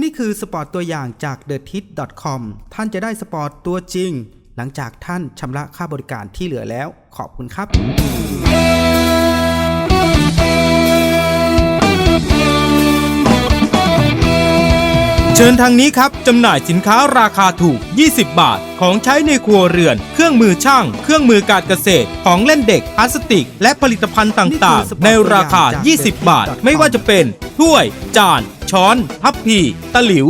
นี่คือสปอร์ตตัวอย่างจาก t h e t i t c o m ท่านจะได้สปอร์ตตัวจริง หลังจากท่านชำระค่าบริการที่เหลือแล้ว ขอบคุณครับ เชิญทางนี้ครับจำหน่ายสินค้าราคาถูก 20 บาท ของใช้ในครัวเรือน เครื่องมือช่าง เครื่องมือการเกษตร ของเล่นเด็กพลาสติก และผลิตภัณฑ์ต่างๆ ในราคา 20 บาท ไม่ว่าจะเป็นถ้วย จาน ช้อน ทัพพี ตะหลิว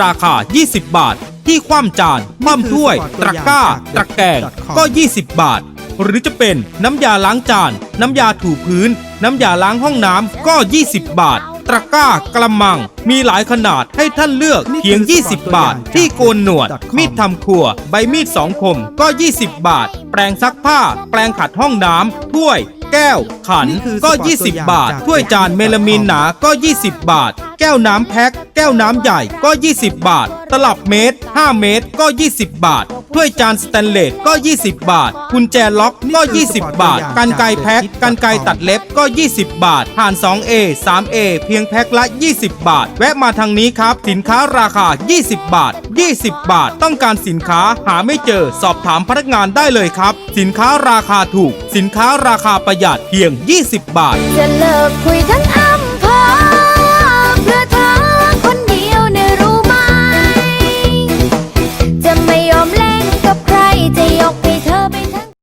ราคา 20 บาท ที่คว่ำจานคว่ำถ้วย ตะกร้า ตะแกรงก็ 20 บาท หรือจะเป็นน้ำยาล้างจาน น้ำยาถูพื้น น้ำยาล้างห้องน้ำก็ 20 บาทตะกร้ากระมัง มีหลายขนาดให้ท่านเลือกเพียง 20 บาท ที่โกนหนวด มีดทำครัว ใบมีดสองคมก็ 20 บาท แปรงซักผ้า แปรงขัดห้องน้ำถ้วย แก้ว ขันก็ 20 บาท ถ้วยจานเมลามีนหนาก็ 20 บาท แก้วน้ำแพ็ค แก้วน้ำใหญ่ก็ 20 บาท ตลับเมตร 5 เมตรก็ 20 บาท ถ้วยจานสแตนเลสก็ 20 บาท กุญแจล็อกก็ 20 บาท กันไกแพ็ค กันไกตัดเล็บก็ 20 บาท ผ่าน 2A 3A เพียงแพ็คละ 20 บาท แวะมาทางนี้ครับ สินค้าราคา 20 บาท 20 บาท ต้องการสินค้าหาไม่เจอ สอบถามพนักงานได้เลยครับ สินค้าราคาถูก สินค้าราคาประหยัดเพียง 20 บาทจะเลิกคุยทั้งอ